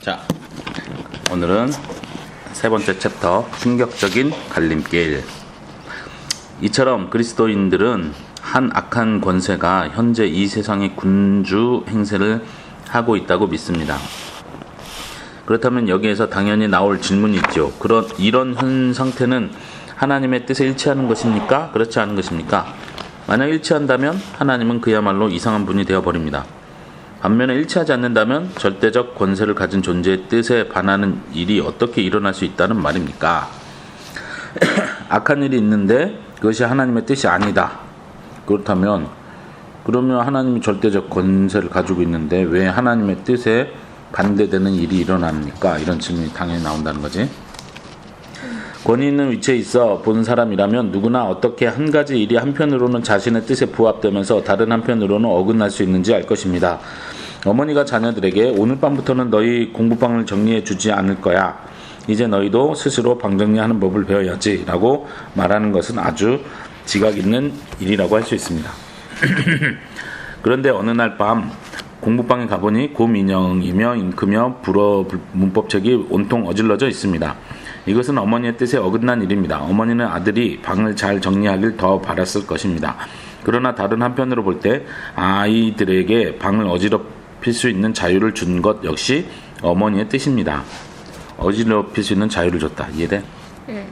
자, 오늘은 세 번째 챕터 충격적인 갈림길. 이처럼 그리스도인들은 한 악한 권세가 현재 이 세상의 군주 행세를 하고 있다고 믿습니다. 그렇다면 여기에서 당연히 나올 질문이 있죠. 그런 이런 현 상태는 하나님의 뜻에 일치하는 것입니까? 그렇지 않은 것입니까? 만약 일치한다면 하나님은 그야말로 이상한 분이 되어 버립니다. 반면에 일치하지 않는다면 절대적 권세를 가진 존재의 뜻에 반하는 일이 어떻게 일어날 수 있다는 말입니까? 악한 일이 있는데 그것이 하나님의 뜻이 아니다. 그렇다면 그러면 하나님이 절대적 권세를 가지고 있는데 왜 하나님의 뜻에 반대되는 일이 일어납니까? 이런 질문이 당연히 나온다는 거지. 권위 있는 위치에 있어 본 사람이라면 누구나 어떻게 한 가지 일이 한편으로는 자신의 뜻에 부합되면서 다른 한편으로는 어긋날 수 있는지 알 것입니다. 어머니가 자녀들에게 오늘 밤부터는 너희 공부방을 정리해 주지 않을 거야. 이제 너희도 스스로 방 정리하는 법을 배워야지. 라고 말하는 것은 아주 지각 있는 일이라고 할 수 있습니다. 그런데 어느 날 밤 공부방에 가보니 곰 인형이며 잉크며 불어 문법책이 온통 어질러져 있습니다. 이것은 어머니의 뜻에 어긋난 일입니다. 어머니는 아들이 방을 잘 정리하길 더 바랐을 것입니다. 그러나 다른 한편으로 볼 때 아이들에게 방을 어지럽힐 수 있는 자유를 준 것 역시 어머니의 뜻입니다. 어지럽힐 수 있는 자유를 줬다. 이해돼? 응.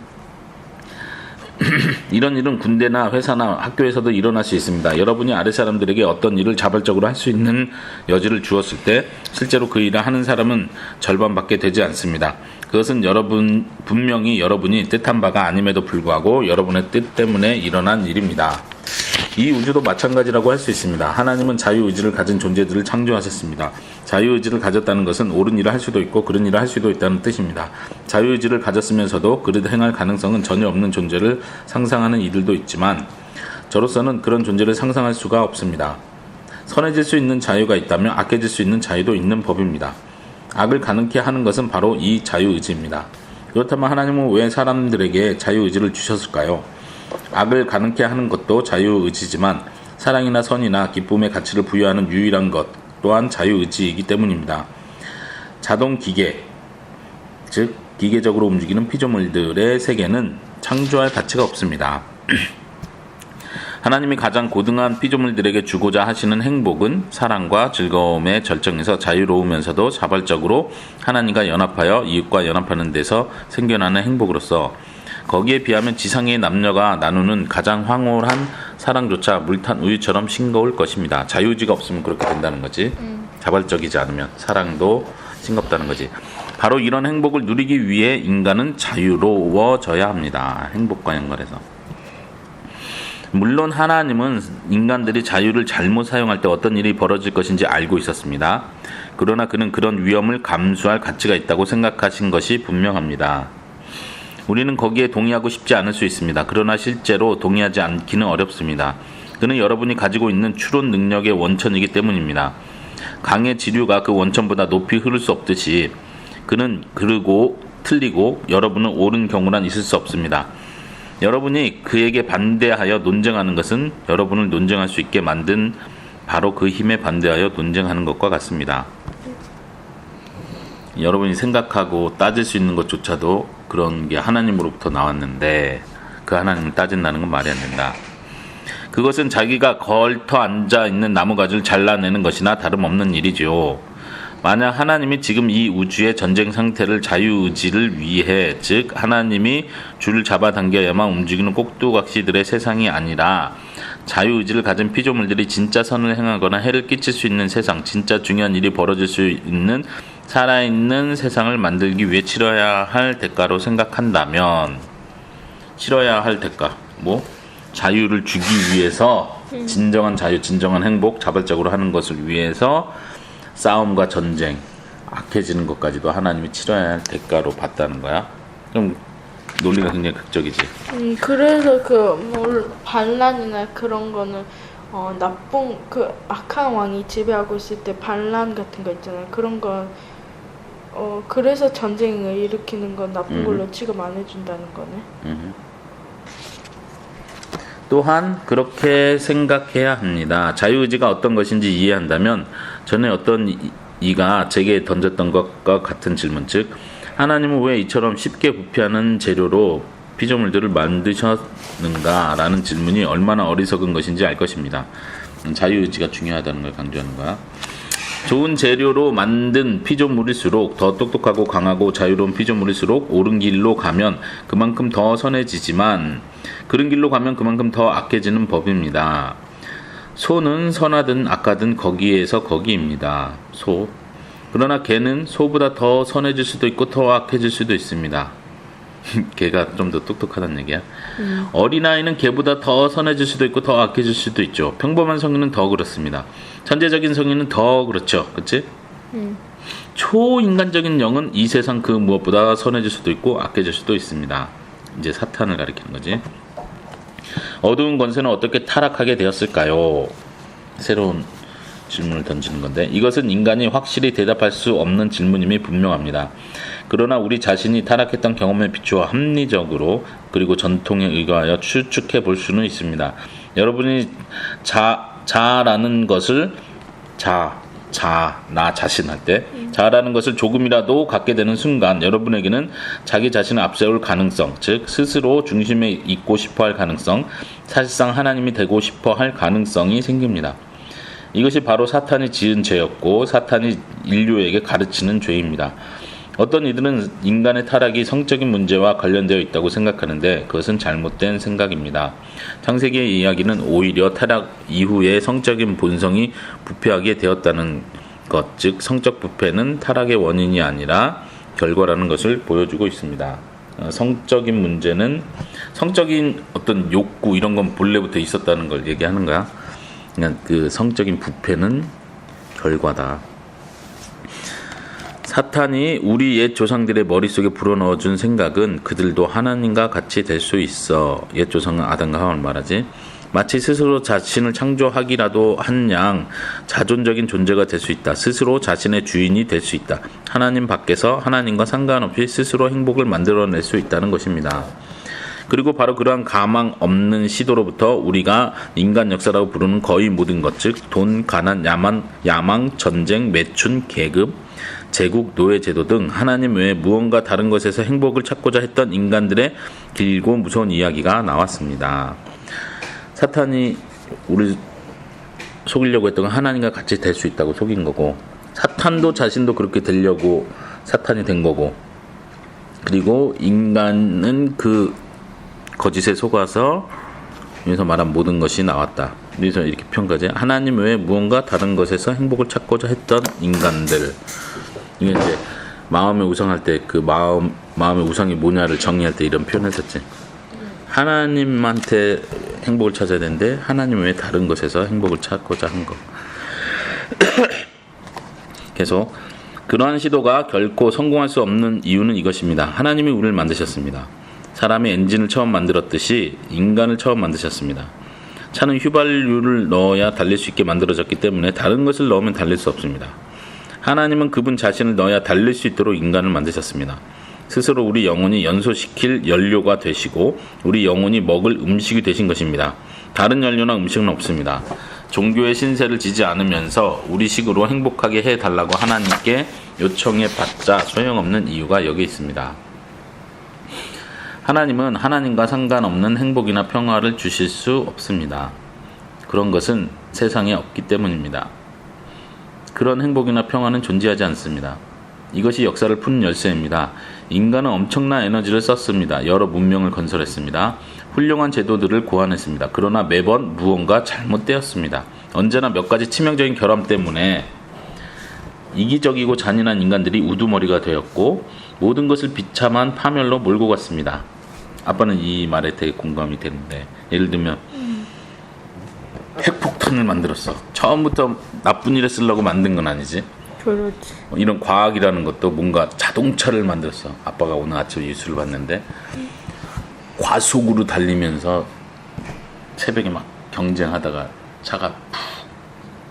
이런 일은 군대나 회사나 학교에서도 일어날 수 있습니다. 여러분이 아래 사람들에게 어떤 일을 자발적으로 할 수 있는 여지를 주었을 때 실제로 그 일을 하는 사람은 절반밖에 되지 않습니다. 그것은 여러분 분명히 여러분이 뜻한 바가 아님에도 불구하고 여러분의 뜻 때문에 일어난 일입니다. 이 우주도 마찬가지라고 할 수 있습니다. 하나님은 자유의지를 가진 존재들을 창조하셨습니다. 자유의지를 가졌다는 것은 옳은 일을 할 수도 있고 그런 일을 할 수도 있다는 뜻입니다. 자유의지를 가졌으면서도 그를 행할 가능성은 전혀 없는 존재를 상상하는 이들도 있지만 저로서는 그런 존재를 상상할 수가 없습니다. 선해질 수 있는 자유가 있다면 악해질 수 있는 자유도 있는 법입니다. 악을 가능케 하는 것은 바로 이 자유의지입니다. 그렇다면 하나님은 왜 사람들에게 자유의지를 주셨을까요? 악을 가능케 하는 것도 자유의지지만 사랑이나 선이나 기쁨의 가치를 부여하는 유일한 것 또한 자유의지이기 때문입니다. 자동 기계, 즉 기계적으로 움직이는 피조물들의 세계는 창조할 가치가 없습니다. 하나님이 가장 고등한 피조물들에게 주고자 하시는 행복은 사랑과 즐거움의 절정에서 자유로우면서도 자발적으로 하나님과 연합하여 이웃과 연합하는 데서 생겨나는 행복으로서 거기에 비하면 지상의 남녀가 나누는 가장 황홀한 사랑조차 물탄 우유처럼 싱거울 것입니다. 자유지가 없으면 그렇게 된다는 거지. 자발적이지 않으면 사랑도 싱겁다는 거지. 바로 이런 행복을 누리기 위해 인간은 자유로워져야 합니다. 행복과 연관해서. 물론 하나님은 인간들이 자유를 잘못 사용할 때 어떤 일이 벌어질 것인지 알고 있었습니다. 그러나 그는 그런 위험을 감수할 가치가 있다고 생각하신 것이 분명합니다. 우리는 거기에 동의하고 싶지 않을 수 있습니다. 그러나 실제로 동의하지 않기는 어렵습니다. 그는 여러분이 가지고 있는 추론 능력의 원천이기 때문입니다. 강의 지류가 그 원천보다 높이 흐를 수 없듯이 그는 그르고 틀리고 여러분은 옳은 경우란 있을 수 없습니다. 여러분이 그에게 반대하여 논쟁하는 것은 여러분을 논쟁할 수 있게 만든 바로 그 힘에 반대하여 논쟁하는 것과 같습니다. 여러분이 생각하고 따질 수 있는 것조차도 그런 게 하나님으로부터 나왔는데 그 하나님을 따진다는 건 말이 안 된다. 그것은 자기가 걸터 앉아 있는 나무가지를 잘라내는 것이나 다름없는 일이죠. 만약 하나님이 지금 이 우주의 전쟁 상태를 자유의지를 위해 즉 하나님이 줄을 잡아당겨야만 움직이는 꼭두각시들의 세상이 아니라 자유의지를 가진 피조물들이 진짜 선을 행하거나 해를 끼칠 수 있는 세상 진짜 중요한 일이 벌어질 수 있는 살아있는 세상을 만들기 위해 치러야 할 대가로 생각한다면 치러야 할 대가 뭐 자유를 주기 위해서 진정한 자유 진정한 행복 자발적으로 하는 것을 위해서 싸움과 전쟁, 악해지는 것까지도 하나님이 치러야 할 대가로 봤다는 거야. 좀 논리가 굉장히 극적이지. 음, 그래서 그뭐 반란이나 그런 거는 어 나쁜 그 악한 왕이 지배하고 있을 때 반란 같은 거 있잖아요. 그런 건 어, 그래서 전쟁을 일으키는 건 나쁜 음. 걸로 취급 안 해준다는 거네. 음. 또한 그렇게 생각해야 합니다. 자유의지가 어떤 것인지 이해한다면 전에 어떤 이- 이가 제게 던졌던 것과 같은 질문 즉 하나님은 왜 이처럼 쉽게 부패하는 재료로 피조물들을 만드셨는가라는 질문이 얼마나 어리석은 것인지 알 것입니다. 음, 자유의지가 중요하다는 걸 강조하는 거야. 좋은 재료로 만든 피조물일수록 더 똑똑하고 강하고 자유로운 피조물일수록 옳은 길로 가면 그만큼 더 선해지지만 그른 길로 가면 그만큼 더 악해지는 법입니다. 소는 선하든 악하든 거기에서 거기입니다. 소. 그러나 개는 소보다 더 선해질 수도 있고 더 악해질 수도 있습니다. 개가 좀 더 똑똑하다는 얘기야. 어린아이는 개보다 더 선해질 수도 있고 더 악해질 수도 있죠. 평범한 성인은 더 그렇습니다. 천재적인 성인은 더 그렇죠. 그치? 초인간적인 영은 이 세상 그 무엇보다 선해질 수도 있고 악해질 수도 있습니다. 이제 사탄을 가리키는 거지. 어두운 권세는 어떻게 타락하게 되었을까요? 새로운 질문을 던지는 건데 이것은 인간이 확실히 대답할 수 없는 질문임이 분명합니다. 그러나 우리 자신이 타락했던 경험에 비추어 합리적으로 그리고 전통에 의거하여 추측해 볼 수는 있습니다. 여러분이 자 자라는 것을 자 자, 나 자신 할 때, 자라는 것을 조금이라도 갖게 되는 순간, 여러분에게는 자기 자신을 앞세울 가능성, 즉, 스스로 중심에 있고 싶어 할 가능성, 사실상 하나님이 되고 싶어 할 가능성이 생깁니다. 이것이 바로 사탄이 지은 죄였고, 사탄이 인류에게 가르치는 죄입니다. 어떤 이들은 인간의 타락이 성적인 문제와 관련되어 있다고 생각하는데 그것은 잘못된 생각입니다. 창세기의 이야기는 오히려 타락 이후에 성적인 본성이 부패하게 되었다는 것, 즉 성적 부패는 타락의 원인이 아니라 결과라는 것을 보여주고 있습니다. 어, 성적인 문제는 성적인 어떤 욕구 이런 건 본래부터 있었다는 걸 얘기하는 거야. 그냥 그 성적인 부패는 결과다. 사탄이 우리 옛 조상들의 머릿속에 불어넣어준 생각은 그들도 하나님과 같이 될 수 있어. 옛 조상은 아담과 하와를 말하지. 마치 스스로 자신을 창조하기라도 한 양 자존적인 존재가 될 수 있다. 스스로 자신의 주인이 될 수 있다. 하나님 밖에서 하나님과 상관없이 스스로 행복을 만들어낼 수 있다는 것입니다. 그리고 바로 그러한 가망 없는 시도로부터 우리가 인간 역사라고 부르는 거의 모든 것, 즉 돈, 가난, 야만, 야망, 전쟁, 매춘, 계급, 제국, 노예 제도 등 하나님 외에 무언가 다른 것에서 행복을 찾고자 했던 인간들의 길고 무서운 이야기가 나왔습니다. 사탄이 우리 속이려고 했던 건 하나님과 같이 될 수 있다고 속인 거고 사탄도 자신도 그렇게 되려고 사탄이 된 거고 그리고 인간은 그 거짓에 속아서 여기서 말한 모든 것이 나왔다. 여기서 이렇게 평가제 하나님 외에 무언가 다른 것에서 행복을 찾고자 했던 인간들 이게 이제 마음의 우상할 때 그 마음 마음의 우상이 뭐냐를 정의할 때 이런 표현을 썼지. 하나님한테 행복을 찾아야 되는데 하나님 외에 다른 것에서 행복을 찾고자 한 거. 계속 그러한 시도가 결코 성공할 수 없는 이유는 이것입니다. 하나님이 우리를 만드셨습니다. 사람의 엔진을 처음 만들었듯이 인간을 처음 만드셨습니다. 차는 휘발유를 넣어야 달릴 수 있게 만들어졌기 때문에 다른 것을 넣으면 달릴 수 없습니다. 하나님은 그분 자신을 넣어야 달릴 수 있도록 인간을 만드셨습니다. 스스로 우리 영혼이 연소시킬 연료가 되시고 우리 영혼이 먹을 음식이 되신 것입니다. 다른 연료나 음식은 없습니다. 종교의 신세를 지지 않으면서 우리식으로 행복하게 해달라고 하나님께 요청해 봤자 소용없는 이유가 여기 있습니다. 하나님은 하나님과 상관없는 행복이나 평화를 주실 수 없습니다. 그런 것은 세상에 없기 때문입니다. 그런 행복이나 평화는 존재하지 않습니다. 이것이 역사를 푸는 열쇠입니다. 인간은 엄청난 에너지를 썼습니다. 여러 문명을 건설했습니다. 훌륭한 제도들을 고안했습니다. 그러나 매번 무언가 잘못되었습니다. 언제나 몇 가지 치명적인 결함 때문에 이기적이고 잔인한 인간들이 우두머리가 되었고 모든 것을 비참한 파멸로 몰고 갔습니다. 아빠는 이 말에 되게 공감이 되는데 예를 들면 핵폭탄을 만들었어. 처음부터 나쁜 일에 쓰려고 만든 건 아니지. 그렇지. 어, 이런 과학이라는 것도 뭔가 자동차를 만들었어. 아빠가 오늘 아침에 뉴스를 봤는데 과속으로 달리면서 새벽에 막 경쟁하다가 차가 푹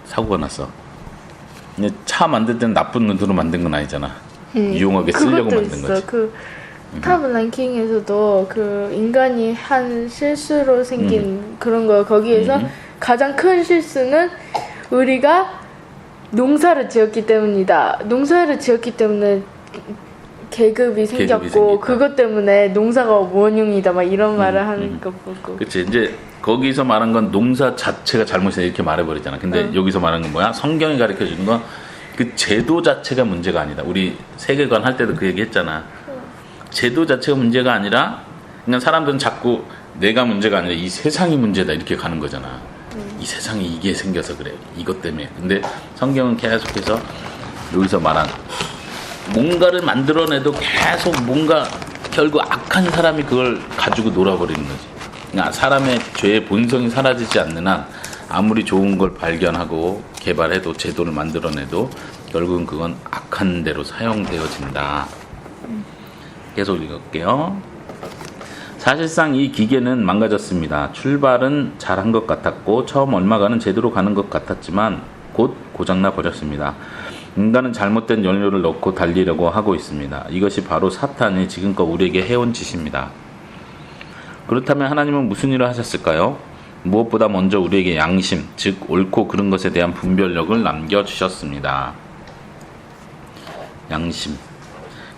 사고가 났어. 근데 차 만들 때는 나쁜 의도로 만든 건 아니잖아. 유용하게 쓰려고 만든 있어. 거지. 그 탑 랭킹에서도 그 인간이 한 실수로 생긴 그런 거 거기에서 음. 가장 큰 실수는 우리가 농사를 지었기 때문이다. 농사를 지었기 때문에 계급이 생겼고 생겼다. 그것 때문에 농사가 원흉이다 막 이런 말을 음, 하는 음. 거 보고 그치 이제 거기서 말한 건 농사 자체가 잘못이다 이렇게 말해버리잖아. 근데 응. 여기서 말한 건 뭐야? 성경이 가르쳐 주는 건 그 제도 자체가 문제가 아니다. 우리 세계관 할 때도 그 얘기 했잖아. 제도 자체가 문제가 아니라 그냥 사람들은 자꾸 내가 문제가 아니라 이 세상이 문제다 이렇게 가는 거잖아. 이 세상에 이게 생겨서 그래. 이것 때문에. 근데 성경은 계속해서 여기서 말한 뭔가를 만들어내도 계속 뭔가 결국 악한 사람이 그걸 가지고 놀아버리는 거지. 그러니까 사람의 죄의 본성이 사라지지 않는 한 아무리 좋은 걸 발견하고 개발해도 제도를 만들어내도 결국은 그건 악한 대로 사용되어진다. 계속 읽을게요. 사실상 이 기계는 망가졌습니다. 출발은 잘한 것 같았고 처음 얼마간은 제대로 가는 것 같았지만 곧 고장나 버렸습니다. 인간은 잘못된 연료를 넣고 달리려고 하고 있습니다. 이것이 바로 사탄이 지금껏 우리에게 해온 짓입니다. 그렇다면 하나님은 무슨 일을 하셨을까요? 무엇보다 먼저 우리에게 양심, 즉 옳고 그른 것에 대한 분별력을 남겨주셨습니다. 양심.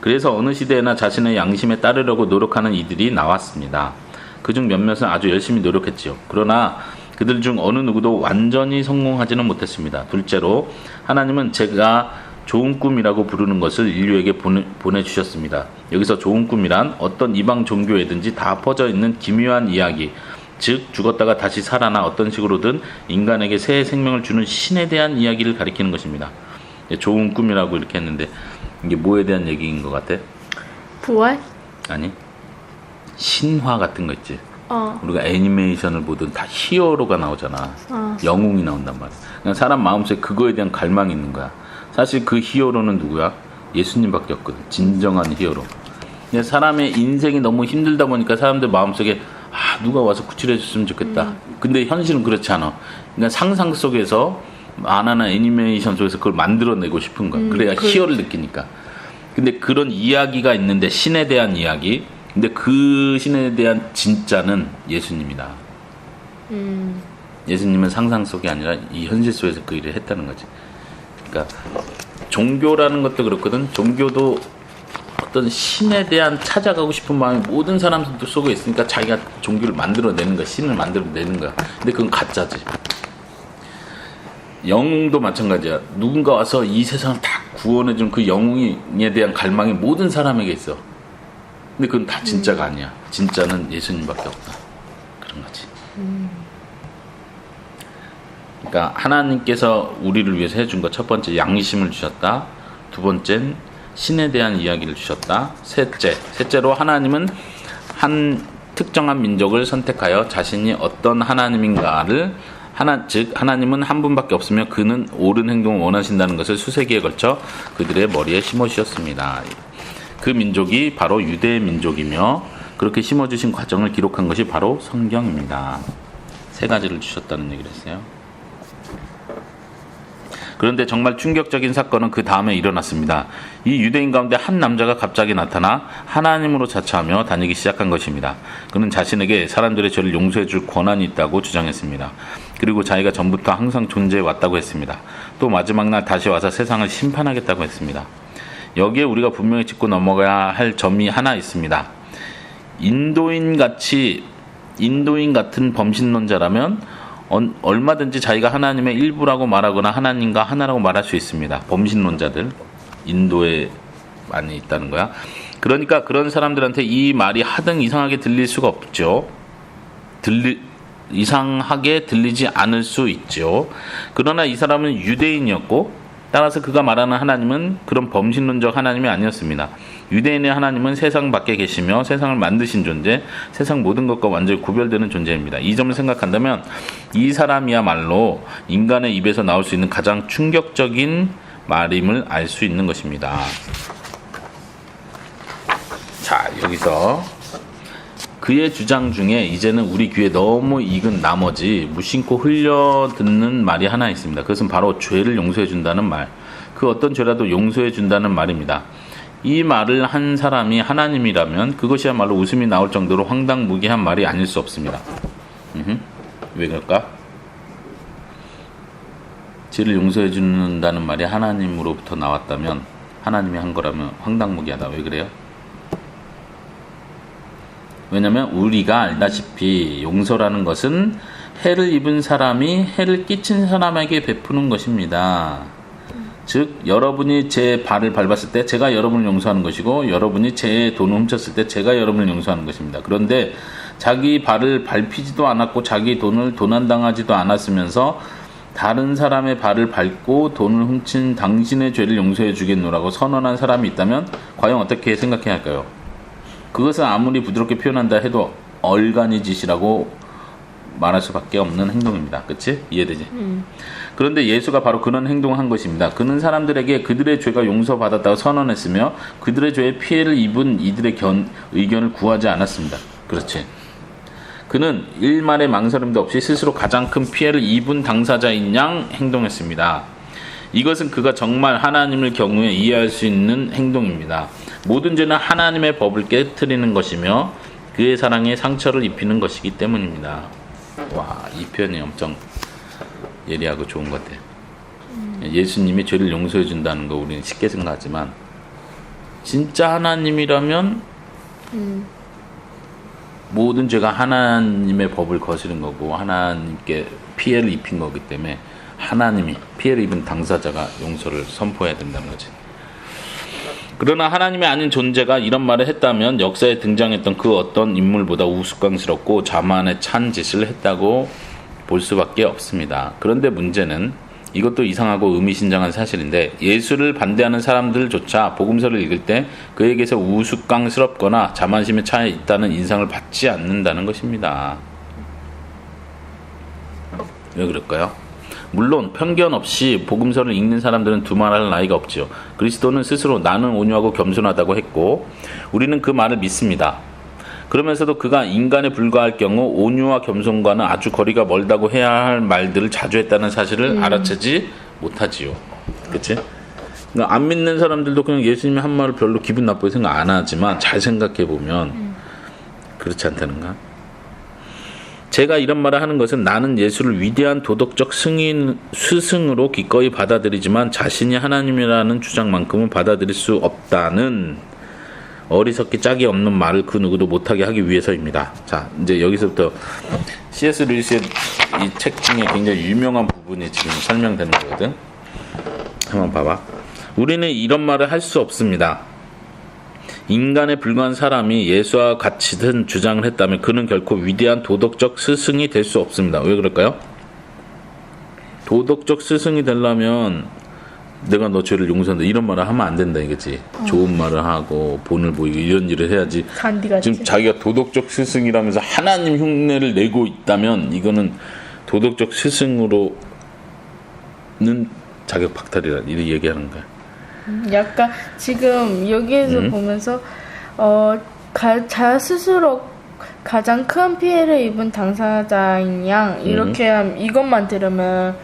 그래서 어느 시대에나 자신의 양심에 따르려고 노력하는 이들이 나왔습니다. 그중 몇몇은 아주 열심히 노력했지요. 그러나 그들 중 어느 누구도 완전히 성공하지는 못했습니다. 둘째로 하나님은 제가 좋은 꿈이라고 부르는 것을 인류에게 보내, 보내주셨습니다. 여기서 좋은 꿈이란 어떤 이방 종교에든지 다 퍼져 있는 기묘한 이야기, 즉 죽었다가 다시 살아나 어떤 식으로든 인간에게 새 생명을 주는 신에 대한 이야기를 가리키는 것입니다. 예, 좋은 꿈이라고 이렇게 했는데 이게 뭐에 대한 얘기인 것 같아? 부활? 아니 신화 같은 거 있지. 어. 우리가 애니메이션을 보든 다 히어로가 나오잖아. 어. 영웅이 나온단 말이야. 그냥 사람 마음속에 그거에 대한 갈망이 있는 거야. 사실 그 히어로는 누구야? 예수님밖에 없거든. 진정한 히어로. 근데 사람의 인생이 너무 힘들다 보니까 사람들 마음속에 아 누가 와서 구출해 줬으면 좋겠다. 근데 현실은 그렇지 않아. 그러니까 상상 속에서 만화나 애니메이션 속에서 그걸 만들어내고 싶은 거야. 음, 그래야 그- 희열을 느끼니까. 근데 그런 이야기가 있는데 신에 대한 이야기. 근데 그 신에 대한 진짜는 예수님이다. 음. 예수님은 상상 속이 아니라 이 현실 속에서 그 일을 했다는 거지. 그러니까 종교라는 것도 그렇거든. 종교도 어떤 신에 대한 찾아가고 싶은 마음이 모든 사람들 속에 있으니까 자기가 종교를 만들어내는 거야. 신을 만들어내는 거야. 근데 그건 가짜지. 영웅도 마찬가지야. 누군가 와서 이 세상을 다 구원해준 그 영웅에 대한 갈망이 모든 사람에게 있어. 근데 그건 다 진짜가 아니야. 진짜는 예수님밖에 없다. 그런 거지. 그러니까 하나님께서 우리를 위해서 해준 것 첫 번째 양심을 주셨다. 두 번째는 신에 대한 이야기를 주셨다. 셋째, 셋째로 하나님은 한 특정한 민족을 선택하여 자신이 어떤 하나님인가를 하나 즉 하나님은 한 분밖에 없으며 그는 옳은 행동을 원하신다는 것을 수세기에 걸쳐 그들의 머리에 심어 주셨습니다. 그 민족이 바로 유대 민족이며 그렇게 심어 주신 과정을 기록한 것이 바로 성경입니다. 세 가지를 주셨다는 얘기를 했어요. 그런데 정말 충격적인 사건은 그 다음에 일어났습니다. 이 유대인 가운데 한 남자가 갑자기 나타나 하나님으로 자처하며 다니기 시작한 것입니다. 그는 자신에게 사람들의 죄를 용서해 줄 권한이 있다고 주장했습니다. 그리고 자기가 전부터 항상 존재해 왔다고 했습니다. 또 마지막 날 다시 와서 세상을 심판하겠다고 했습니다. 여기에 우리가 분명히 짚고 넘어가야 할 점이 하나 있습니다. 인도인 같이 인도인 같은 범신론자라면 언- 얼마든지 자기가 하나님의 일부라고 말하거나 하나님과 하나라고 말할 수 있습니다. 범신론자들 인도에 많이 있다는 거야. 그러니까 그런 사람들한테 이 말이 하등 이상하게 들릴 수가 없죠. 들리 이상하게 들리지 않을 수 있죠. 그러나 이 사람은 유대인이었고 따라서 그가 말하는 하나님은 그런 범신론적 하나님이 아니었습니다. 유대인의 하나님은 세상 밖에 계시며 세상을 만드신 존재, 세상 모든 것과 완전히 구별되는 존재입니다. 이 점을 생각한다면 이 사람이야말로 인간의 입에서 나올 수 있는 가장 충격적인 말임을 알 수 있는 것입니다. 자, 여기서 그의 주장 중에 이제는 우리 귀에 너무 익은 나머지 무심코 흘려 듣는 말이 하나 있습니다. 그것은 바로 죄를 용서해 준다는 말. 그 어떤 죄라도 용서해 준다는 말입니다. 이 말을 한 사람이 하나님이라면 그것이야말로 웃음이 나올 정도로 황당무계한 말이 아닐 수 없습니다. 음흠. 왜 그럴까? 죄를 용서해 준다는 말이 하나님으로부터 나왔다면 하나님이 한 거라면 황당무계하다. 왜 그래요? 왜냐면 우리가 알다시피 용서라는 것은 해를 입은 사람이 해를 끼친 사람에게 베푸는 것입니다. 즉 여러분이 제 발을 밟았을 때 제가 여러분을 용서하는 것이고 여러분이 제 돈을 훔쳤을 때 제가 여러분을 용서하는 것입니다. 그런데 자기 발을 밟히지도 않았고 자기 돈을 도난당하지도 않았으면서 다른 사람의 발을 밟고 돈을 훔친 당신의 죄를 용서해 주겠노라고 선언한 사람이 있다면 과연 어떻게 생각해야 할까요? 그것은 아무리 부드럽게 표현한다 해도 얼간이 짓이라고 말할 수밖에 없는 행동입니다. 그치? 이해되지? 그런데 예수가 바로 그런 행동을 한 것입니다. 그는 사람들에게 그들의 죄가 용서받았다고 선언했으며 그들의 죄에 피해를 입은 이들의 견, 의견을 구하지 않았습니다. 그렇지. 그는 일말의 망설임도 없이 스스로 가장 큰 피해를 입은 당사자인 양 행동했습니다. 이것은 그가 정말 하나님을 경우에 이해할 수 있는 행동입니다. 모든 죄는 하나님의 법을 깨뜨리는 것이며 그의 사랑에 상처를 입히는 것이기 때문입니다. 와, 이 표현이 엄청 예리하고 좋은 것 같아요. 예수님이 죄를 용서해 준다는 거 우리는 쉽게 생각하지만 진짜 하나님이라면 모든 죄가 하나님의 법을 거스른 거고 하나님께 피해를 입힌 거기 때문에 하나님이 피해를 입은 당사자가 용서를 선포해야 된다는 거지. 그러나 하나님이 아닌 존재가 이런 말을 했다면 역사에 등장했던 그 어떤 인물보다 우스꽝스럽고 자만에 찬 짓을 했다고 볼 수밖에 없습니다. 그런데 문제는 이것도 이상하고 의미심장한 사실인데 예수를 반대하는 사람들조차 복음서를 읽을 때 그에게서 우스꽝스럽거나 자만심에 차 있다는 인상을 받지 않는다는 것입니다. 왜 그럴까요? 물론 편견 없이 복음서를 읽는 사람들은 두말할 나이가 없지요. 그리스도는 스스로 나는 온유하고 겸손하다고 했고 우리는 그 말을 믿습니다. 그러면서도 그가 인간에 불과할 경우 온유와 겸손과는 아주 거리가 멀다고 해야 할 말들을 자주 했다는 사실을 알아채지 못하지요. 그치? 그러니까 안 믿는 사람들도 그냥 예수님이 한 말을 별로 기분 나쁘게 생각 안 하지만 잘 생각해 보면 그렇지 않다는가? 제가 이런 말을 하는 것은 나는 예수를 위대한 도덕적 승인 스승으로 기꺼이 받아들이지만 자신이 하나님이라는 주장만큼은 받아들일 수 없다는 어리석기 짝이 없는 말을 그 누구도 못하게 하기 위해서입니다. 자, 이제 여기서부터 C.S. 루이스의 이 책 중에 굉장히 유명한 부분이 지금 설명되는 거거든. 한번 봐봐. 우리는 이런 말을 할 수 없습니다. 인간에 불과한 사람이 예수와 같이든 주장을 했다면 그는 결코 위대한 도덕적 스승이 될 수 없습니다. 왜 그럴까요? 도덕적 스승이 되려면 내가 너 죄를 용서한다 이런 말을 하면 안 된다 이거지. 좋은 말을 하고 본을 보이고 이런 일을 해야지. 잔디같이. 지금 자기가 도덕적 스승이라면서 하나님 흉내를 내고 있다면 이거는 도덕적 스승으로는 자격 박탈이라 이렇게 얘기하는 거야. 약간 지금 여기에서 음. 보면서 어, 가, 자 스스로 가장 큰 피해를 입은 당사자인 양 이렇게 함- 이것만 들으면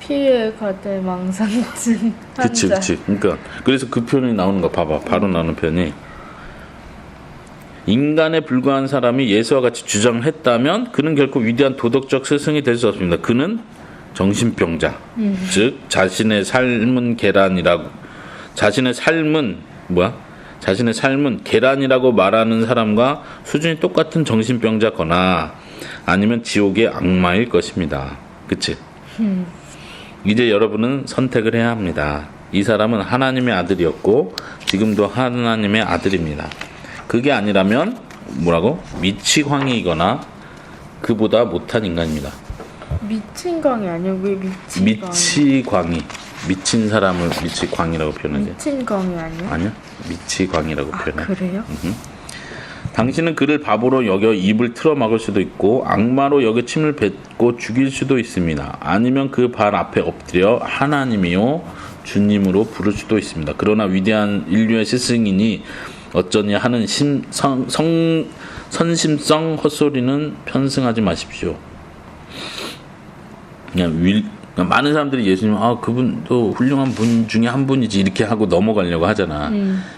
피해가 될 망상증 그치 환자. 그치 그러니까 그래서 그 표현이 나오는 거 봐봐. 바로 나오는 표현이. 인간에 불과한 사람이 예수와 같이 주장을 했다면 그는 결코 위대한 도덕적 스승이 될 수 없습니다. 그는 정신병자. 즉 자신의 삶은 계란이라고 자신의 삶은 뭐야 자신의 삶은 계란이라고 말하는 사람과 수준이 똑같은 정신병자거나 아니면 지옥의 악마일 것입니다 그치 이제 여러분은 선택을 해야 합니다. 이 사람은 하나님의 아들이었고 지금도 하나님의 아들입니다. 그게 아니라면 뭐라고? 미치광이거나 그보다 못한 인간입니다. 미친 광이 아니야 왜 미친 광? 미치광이 미친 사람을 미치광이라고 표현하지? 미친 광이 아니야? 아니야? 미치광이라고 아 표현해. 그래요? 당신은 그를 바보로 여겨 입을 틀어 막을 수도 있고 악마로 여겨 침을 뱉고 죽일 수도 있습니다. 아니면 그 발 앞에 엎드려 하나님이요 주님으로 부를 수도 있습니다. 그러나 위대한 인류의 스승이니 어쩌니 하는 심, 성, 성, 선심성 헛소리는 편승하지 마십시오. 그냥 윌, 그냥 많은 사람들이 예수님 아 그분도 훌륭한 분 중에 한 분이지 이렇게 하고 넘어가려고 하잖아.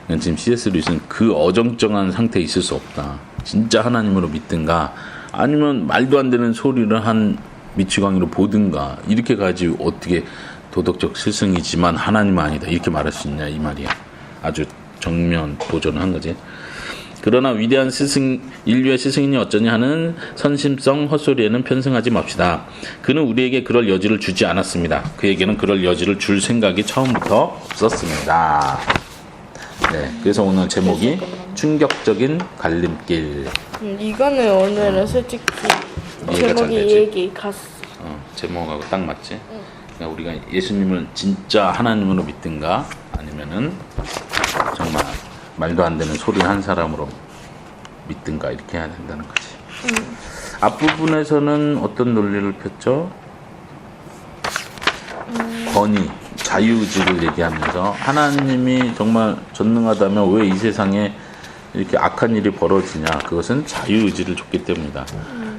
그냥 지금 C.S. 루이스는 그 어정쩡한 상태에 있을 수 없다. 진짜 하나님으로 믿든가 아니면 말도 안 되는 소리를 한 미치광이로 보든가 이렇게 가지 어떻게 도덕적 스승이지만 하나님은 아니다. 이렇게 말할 수 있냐 이 말이야. 아주 정면 도전을 한 거지. 그러나 위대한 스승 인류의 스승이니 어쩌냐 하는 선심성 헛소리에는 편승하지 맙시다. 그는 우리에게 그럴 여지를 주지 않았습니다. 그에게는 그럴 여지를 줄 생각이 처음부터 없었습니다. 네, 그래서 오늘 제목이 충격적인 갈림길. 음, 이거는 오늘은 솔직히 이해가 잘 제목이? 얘기 갔어. 어, 제목하고 딱 맞지? 그러니까 우리가 예수님을 진짜 하나님으로 믿든가 아니면은 정말 말도 안 되는 소리 한 사람으로 믿든가 이렇게 해야 된다는 거지. 앞부분에서는 어떤 논리를 폈죠? 권위, 자유의지를 얘기하면서 하나님이 정말 전능하다면 왜 이 세상에 이렇게 악한 일이 벌어지냐? 그것은 자유의지를 줬기 때문이다.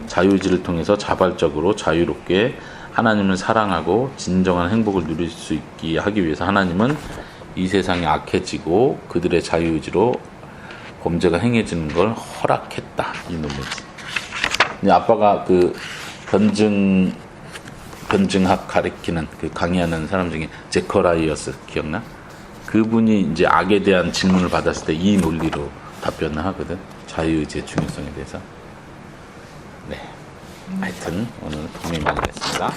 자유의지를 통해서 자발적으로 자유롭게 하나님을 사랑하고 진정한 행복을 누릴 수 있게 하기 위해서 하나님은 이 세상이 악해지고 그들의 자유의지로 범죄가 행해지는 걸 허락했다. 이 논리지. 근데 아빠가 그 변증 변증학 가리키는 그 강의하는 사람 중에 제커라이어스 기억나? 그분이 이제 악에 대한 질문을 받았을 때 이 논리로 답변을 하거든. 자유의지의 중요성에 대해서. 네. 하여튼 오늘 도움이 많이 됐습니다.